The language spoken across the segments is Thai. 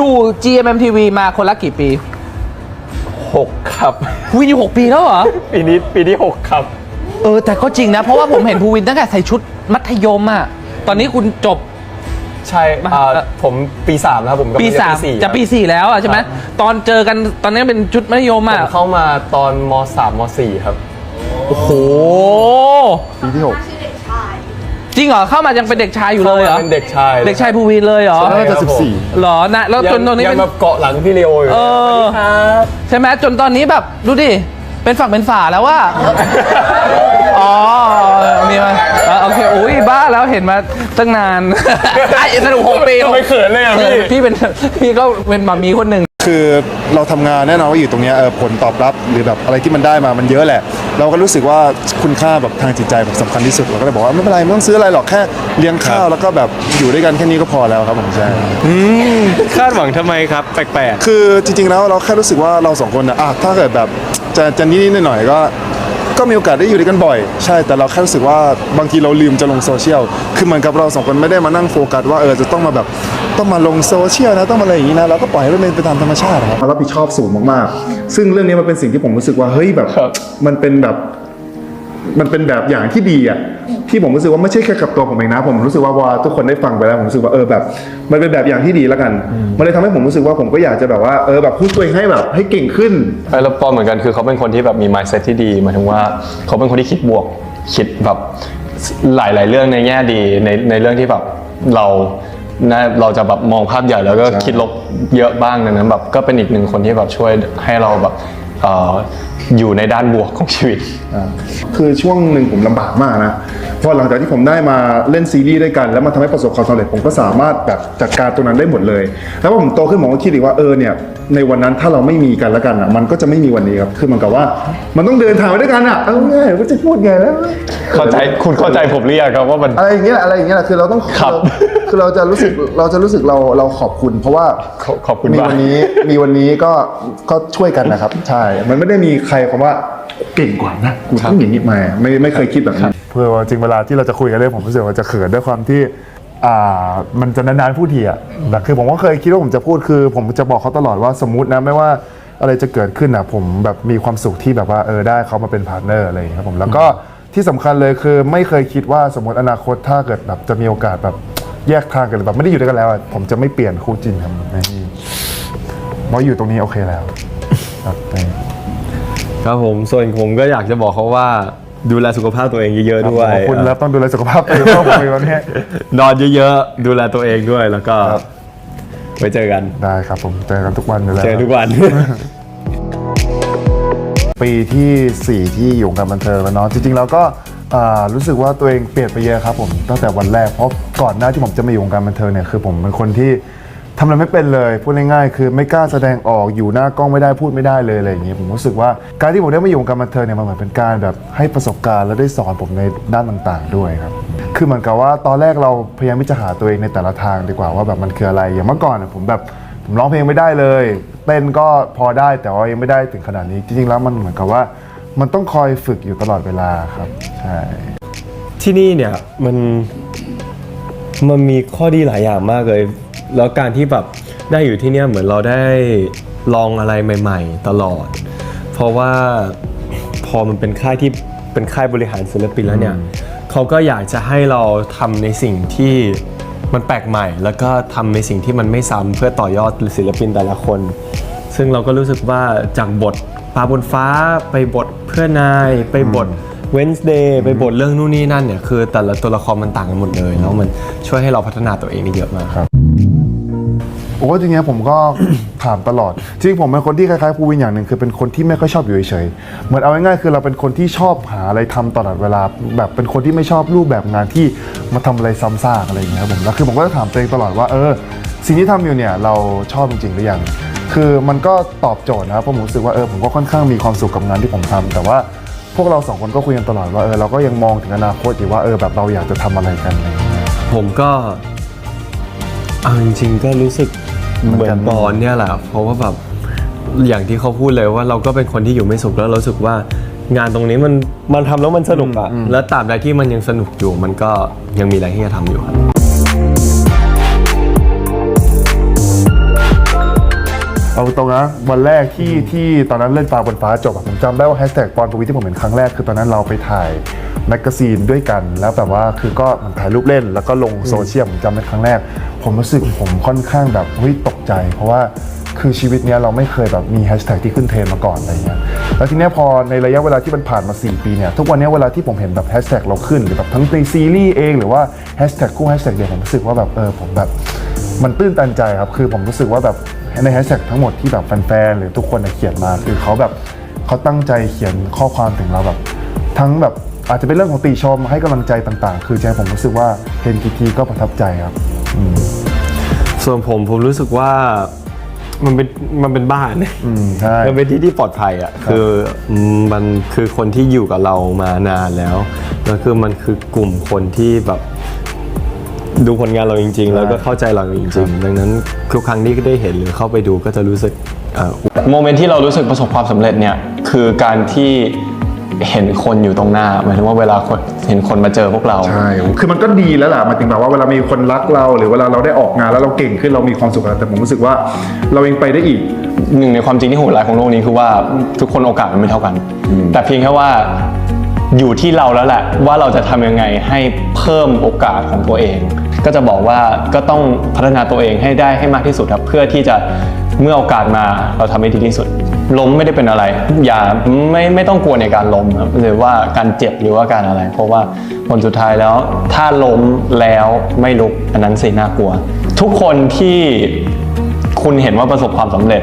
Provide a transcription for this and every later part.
อยู่ GMMTV มาคนละกี่ปีหกครับภูวินอยู่หกปีแล้วเหรอ ปีนี้ปีที่หกครับ เออ แต่ก็จริงนะ เพราะว่าผมเห็นภูวินตั้งแต่ใส่ชุดมัธยมอะตอนนี้คุณจบ ใช่อ่าเอ่อผมปีสามแล้วครับผมก็ปีไได้สามสี่จะปีครับสี่แล้วอะใช่ไหมครับตอนเจอกันตอนนี้เป็นชุดมัธยมผอะมเข้ามาตอนมสามมสี่ครับ โอ้โห ปีที่หกชื่อเด็กชาย จริงเหรอเข้ามายังเป็นเด็กชายอยู่เลยเหรอเป็นเด็กชายเด็กชายภูวินเลยเหรอใช่น่าจะครับสิบสี่เหรอนะแล้วจนตอนนี้ยัเป็งนแบบเกาะหลังพี่เลโออยู่เออสวัสดีครับใช่ไหมจนตอนนี้แบบดูดิเป็นฝั่งเป็นฝาแล้วว่าอ๋อมีมาอะโอเคอุ้ยบ้าแล้วเห็นมาตั้งนานไอ้สนุกหกปีทำไมเขินเลยอะพี่พี่เป็นพี่ก็เป็นหมามีคนหนึ่ง คือเราทำงานแน่นอนว่าอยู่ตรงเนี้ยเออผลตอบรับหรือแบบอะไรที่มันได้มามันเยอะแหละ เราก็รู้สึกว่าคุณค่าแบบทางจิตใจแบบสำคัญที่สุดเราก็เลยบอกว่าไม่เป็นไรไม่ต้องซื้ออะไรหรอกแค่เลี้ยงข้าวแล้วก็แบบอยู่ด้วยกันแค่นี้ก็พอแล้วครับผมใช่คาดหวังทำไมครับ แปลกคือจริงๆแล้วเราแค่รู้สึกว่าเราสองคนนะอะถ้าเกิดแบบจะจะนิดๆหน่อยๆก็ ก็มีโอกาสได้อยู่ด้วยกันบ่อย ใช่แต่เราแค่รู้สึกว่าบางทีเราลืมจะลงโซเชียลคือเหมือนกับเราสองคนไม่ได้มานั่งโฟกัสว่าเออจะต้องมาแบบต้องมาลงโซเชียลนะต้องมาอะไรอย่างนี้นะเราก็ปล่อยให้มันเป็นไปตามธรรมชาติครับรับผิดชอบสูงมากๆ ซึ่งเรื่องนี้มันเป็นสิ่งที่ผมรู้สึกว่าเฮ้ยแบบครับมันเป็นแบบ มันเป็นแบบอย่างที่ดีอะที่ผมรู้สึกว่าไม่ใช่แค่กับตัวผมเองนะ ผมรู้สึกว่าพอทุกคนได้ฟังไปแล้วผมรู้สึกว่าเออแบบ มันเป็นแบบอย่างที่ดีแล้วกัน มันเลยทำให้ผมรู้สึกว่าผมก็อยากจะแบบว่าเออแบบพูดตัวเองให้แบบให้เก่งขึ้นไอ้แล้วปอเหมือนกันคือเขาเป็นคนที่แบบมี mindset ที่ดีหมายถึงว่าเขาเป็นคนที่คิดบวกคิดแบบหลาย ๆ เรื่องในแง่ดีในในเรื่องที่แบบเรานะเราจะแบบมองภาพใหญ่แล้วก็คิดลบเยอะบ้างดังนั้นแบบก็เป็นอีกหนึ่งคนที่แบบช่วยให้เราแบบเอยู่ในด้านบวกของชีวิต คือช่วงหนึ่งผมลำบากมากนะ พอหลังจากที่ผมได้มาเล่นซีรีส์ด้วยกัน แล้วมันทำให้ประสบความสำเร็จผมก็สามารถแบบจัดการตรงนั้นได้หมดเลย แล้วพอผมโตขึ้นผมก็คิดอีกว่าเออเนี่ยในวันนั้นถ้าเราไม่มีกันแล้วกันอะมันก็จะไม่มีวันนี้ครับคือเหมันกับว่า มันต้องเดินทางไปด้วยกันอะเอาง่ายว่าจะพูดไงแล้ว เข้าใจคุณเข้าใจผมเรียกครับว่ามัน อะไรอย่างเงี้ยแหละอะไรอย่างเงี้ยแหละคือเราต้องครับเราคือเราจะรู้สึกเราจะรู้สึกเราเราขอบคุณ เพราะว่าขอขอบคุณมีมาก วันนี้มีวันนี้ก็ก็ช่วยกันนะครับ ใช่ มันไม่ได้มีใครคำว่าเก่งกว่านะกูต้องอย่างนี้มาไม่ไม่เคยคิดแบบนั้น เพื่อจริงเวลาที่เราจะคุยกันเรื่องผมรู้สึกว่าจะเขินด้วยความที่อ่ามันจะนานๆพูดทีอะแต่คือผมก็เคยคิดว่าผมจะพูดคือ ผมจะบอกเขาตลอดว่าสมมตินะไม่ว่าอะไรจะเกิดขึ้นอะผมแบบมีความสุขที่แบบว่าเออได้เขามาเป็นพาร์ทเนอร์อะไรอย่างเงี้ยครับผมแล้วก็ที่สำคัญเลยคือไม่เคยคิดว่าสมมติอนาคตถ้าเกิดแบบจะมีโอกาสแบบแยกทางกันหรือแบบไม่ได้อยู่ด้วยกันแล้วอะผมจะไม่เปลี่ยนคู่จริงครับไม่เพราะอยู่ตรงนี้โอเคแล้วครับๆครับผมส่วนผมก็อยากจะบอกเขาว่า ดูแลสุขภาพตัวเองเยอะๆด้วยขอบคุณแล้วต้องดูแลสุขภาพตัวเองเพราะผมมีวันนี้นอนเยอะๆ ดูแลตัวเองด้วยแล้วก็ครับไว้เจอกันได้ครับผมเจอกันทุกวันอยู่แล้วเจอทุกวัน ปีทีสี่4 ที่อยู่วงการบันเทิงแล้วเนาะจริงๆแล้วก็อ่ารู้สึกว่าตัวเองเปลี่ยนไปเยอะครับผมตั้งแต่วันแรกเพราะก่อนหน้าที่ผมจะมาอยู่วงการบันเทิงเนี่ยคือผมเป็นคนที่ ทำอะไรไม่เป็นเลยพูดง่ายๆคือไม่กล้าแสดงออกอยู่หน้ากล้องไม่ได้พูดไม่ได้เลยอะไรอย่างงี้ผมรู้สึกว่าการที่ผมได้มาอยู่วงการบันเทิงเนี่ยมันเหมือนเป็นการแบบให้ประสบการณ์และได้สอนผมในด้านต่างๆ ด้วยครับคือเหมือนกับว่าตอนแรกเราพยายามที่จะหาตัวเองในแต่ละทางดีกว่าว่าแบบมันคืออะไรอย่างเมื่อก่อนอะผมแบบผมร้องเพลงไม่ได้เลย เต้นก็พอได้แต่ว่ายังไม่ได้ถึงขนาดนี้จริงๆแล้วมันเหมือนกับว่า มันต้องคอยฝึกอยู่ตลอดเวลาครับใช่ที่นี่เนี่ยมันมันมีข้อดีหลายอย่างมากเลย แล้วการที่แบบได้อยู่ที่เนี่ยเหมือนเราได้ลองอะไรใหม่ ๆ ตลอด เพราะว่าพอมันเป็นค่ายที่เป็นค่ายบริหารศิลปินแล้วเนี่ยเขาก็อยากจะให้เราทำในสิ่งที่มันแปลกใหม่ แล้วก็ทำในสิ่งที่มันไม่ซ้ำเพื่อต่อยอดศิลปินแต่ละคน ซึ่งเราก็รู้สึกว่าจากบทปลาบนฟ้าไปบทเพื่อนนาย ไปบท Wednesday ไปบทเรื่องนู่นนี่นั่นเนี่ยคือแต่ละตัวละครมันต่างกันหมดเลยแล้วมันช่วยให้เราพัฒนาตัวเองได้เยอะมาก โอ้จริงๆผมก็ ถามตลอด จริงๆผมเป็นคนที่คล้ายๆภูวินอย่างหนึ่งคือเป็นคนที่ไม่ค่อยชอบอยู่เฉยๆเหมือนเอาง่ายๆคือเราเป็นคนที่ชอบหาอะไรทำตลอดเวลา แบบเป็นคนที่ไม่ชอบรูปแบบงานที่มาทำอะไรซ้ำซากอะไรอย่างเงี้ยครับผมแล้วคือผมก็จะถามตัวเองตลอดว่าเออสิ่งที่ทำอยู่เนี่ยเราชอบจริงๆหรือยังคือมันก็ตอบโจทย์นะครับเพราะผมรู้สึกว่าเออผมก็ค่อนข้างมีความสุขกับงานที่ผมทำแต่ว่าพวกเราสองคนก็คุยกันตลอดว่าเออเราก็ยังมองถึงอนาคตอยู่ว่าเออแบบเราอยากจะทำอะไรกันอะไรอย่างผมก็เอาจริงๆก็รู้สึก เหมืเหอนมืกัอนนบอลเนี่ยแหละเพราะว่าแบบอย่างที่เขาพูดเลยว่าเราก็เป็นคนที่อยู่ไม่สุขแล้วเรารู้สึกว่างานตรงนี้มันมันทำแล้วมันสนุกอะแล้วตราบใดที่มันยังสนุกอยู่มันก็ยังมีอะไรที่จะทำอยู่ครับเอาตรงนะวันแรกที่ที่ตอนนั้นเล่นปลาบนฟ้าจบอะผมจำได้ว่าแฮชแท็กปอนปวีที่ผมเห็นครั้งแรกคือตอนนั้นเราไปถ่ายแมกกาซีนด้วยกัน แล้วแบบว่าคือก็มันถ่ายรูปเล่นแล้วก็ลงโซเชียลผมจำเป็นครั้งแรกผมรู้สึกผมค่อนข้างแบบเฮ้ยตกใจ เพราะว่าคือชีวิตเนี้ยเราไม่เคยแบบมีแฮชแท็กที่ขึ้นเทรนด์มาก่อนอะไรเงี้ยแล้วทีเนี้ยพอในระยะเวลาที่มันผ่านมา 4 ปีเนี่ยทุกวันเนี้ยเวลาที่ผมเห็นแบบแฮชแท็กเราขึ้นหรือแบบทั้งในซีรีส์เองหรือว่าแฮชแท็กคู่แฮชแท็กเดียวผมรู้สึกว่าแบบเออผมแบบมันตื้นตันใจครับคือผมรู้สึกว่าแบบในแฮชแท็กทั้งหมดที่แบบแฟนๆหรือทุกคนเขียนมาคือเขาแบบเขาตั้งใจเขียนข้อความถึงเราแบบ ทั้งแบบอาจจะเป็นเรื่องของติชมให้กำลังใจต่าง ๆ คือใจผมรู้สึกว่าเห็นกี่ทีก็ประทับใจครับ ส่วนผมผมรู้สึกว่ามันเป็นมันเป็นบ้านอืมใช่ มันเป็นที่ที่ปลอดภัยอะคือมันคือคนที่อยู่กับเรามานานแล้วแล้วคือมันคือกลุ่มคนที่แบบดูผลงานเราจริง ๆ แล้วก็เข้าใจเราจริง ๆ ดังนั้นทุกครั้งที่ได้เห็นหรือเข้าไปดูก็จะรู้สึกเอ่อโมเมนต์ที่เรารู้สึกประสบความสำเร็จเนี่ยคือการที่ เห็นคนอยู่ตรงหน้าหมายถึงว่าเวลาคนเห็นคนมาเจอพวกเรา ใช่ คือมันก็ดีแล้วล่ะหมายถึงแบบว่าเวลามีคนรักเรา หรือเวลาเราได้ออกงานแล้วเราเก่งขึ้นเรามีความสุขแล้วแต่ผมรู้สึกว่าเรายังไปได้อีก หนึ่งในความจริงที่โหดร้ายของโลกนี้คือว่าทุกคนโอกาสมันไม่เท่ากัน แต่เพียงแค่ว่าอยู่ที่เราแล้วแหละว่าเราจะทำยังไงให้เพิ่มโอกาสของตัวเอง ก็จะบอกว่าก็ต้องพัฒนาตัวเองให้ได้ให้มากที่สุดครับเพื่อที่จะ เมื่อโอกาสมาเราทำให้ดีที่สุด ล้มไม่ได้เป็นอะไร อย่าไม่ไม่ต้องกลัวในการล้มครับหรือว่าการเจ็บหรือว่าการอะไร เพราะว่าผลสุดท้ายแล้ว ถ้าล้มแล้วไม่ลุกอันนั้นสิน่ากลัว ทุกคนที่คุณเห็นว่าประสบความสำเร็จ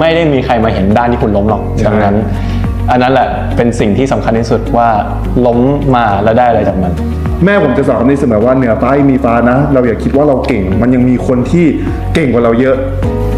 ไม่ได้มีใครมาเห็นด้านที่คุณล้มหรอกดังนั้น อันนั้นแหละเป็นสิ่งที่สำคัญที่สุดว่าล้มมาแล้วได้อะไรจากมันแม่ผมจะสอนคำนี้เสมอว่าเหนือฟ้ามีฟ้านะ เราอย่าคิดว่าเราเก่ง มันยังมีคนที่เก่งกว่าเราเยอะ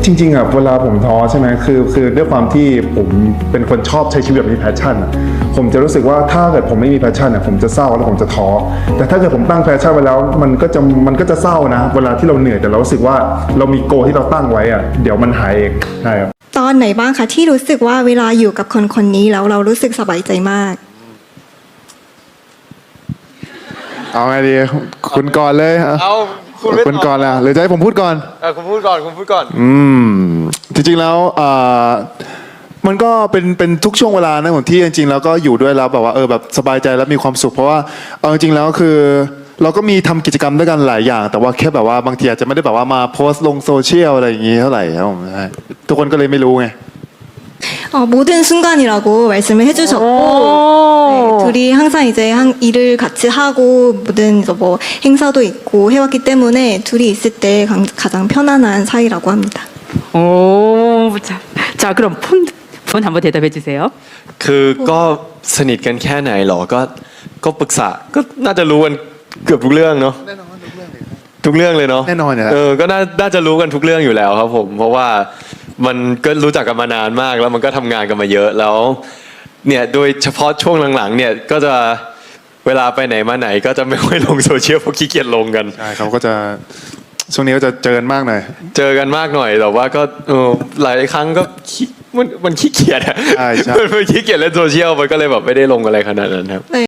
จริงๆอะเวลาผมท้อใช่ไหมคือคือด้วยความที่ผมเป็นคนชอบใช้ชีวิตแบบมีแพชชั่นอะผมจะรู้สึกว่าถ้าเกิดผมไม่มีแพชชั่นอะผมจะเศร้าแล้วผมจะท้อแต่ถ้าเกิดผมตั้งแพชชั่นไว้แล้ว มันก็จะมันก็จะเศร้านะ เวลาที่เราเหนื่อยแต่เรารู้สึกว่าเรามีโกลที่เราตั้งไว้อะเดี๋ยวมันหายเองใช่ครับตอนไหนบ้างคะที่รู้สึกว่าเวลาอยู่กับคนคนนี้แล้วเรารู้สึกสบายใจมาก เอาไงดีคุณก่อนเลยฮะ เอา คุณไม่ คุณ ตอบ ก่อนล่ะหรือจะให้ผมพูดก่อน เออคุณพูดก่อนคุณพูดก่อน อืมจริงๆแล้วเอ่อมันก็เป็นเป็นทุกช่วงเวลานะผมที่จริงๆแล้วก็อยู่ด้วยแล้วแบบว่าเออแบบสบายใจแล้วมีความสุข เพราะว่าเอาจริงๆแล้วคือ เราก็มีทำกิจกรรมด้วยกันหลายอย่าง แต่ว่าแค่แบบว่าบางทีอาจจะไม่ได้แบบว่ามาโพสต์ลงโซเชียลอะไรอย่างงี้เท่าไหร่ครับผมใช่ทุกคนก็เลยไม่รู้ไง 어, 모든 순간이라고 말씀을 해주셨고 네, 둘이 항상 이제 한 일을 같이 하고 모든 이제 뭐 행사도 있고 해왔기 때문에 둘이 있을 때 강- 가장 편안한 사이라고 합니다. 오, 자, 자 그럼 폰, 폰 한번 대답해 주세요. คือก็สนิทกันแค่ไหนหรอ ก็ก็ปรึกษา ก็น่าจะรู้กันเกือบทุกเรื่องเนาะทุกเรื่องเลยเนาะ แน่นอนอยู่แล้ว เออ ก็น่าน่าจะรู้กันทุกเรื่องอยู่แล้วครับผม เพราะว่ามันก็รู้จักกันมานานมาก แล้วมันก็ทำงานกันมาเยอะ แล้ว เนี่ยโดยเฉพาะช่วงหลังๆ เนี่ยก็จะเวลาไปไหนมาไหน ก็จะไม่ค่อยลงโซเชียลเพราะขี้เกียจลงกัน ใช่เขาก็จะช่วงนี้ก็จะเจอกันมากหน่อยเจอกันมากหน่อยแต่ว่าก็เออหลายครั้งก็ขี้มันมันขี้เกียจอะใช่ใช่ มันมันขี้เกียจเล่นโซเชียลมันก็เลยแบบไม่ได้ลงอะไรขนาดนั้นครับ 네,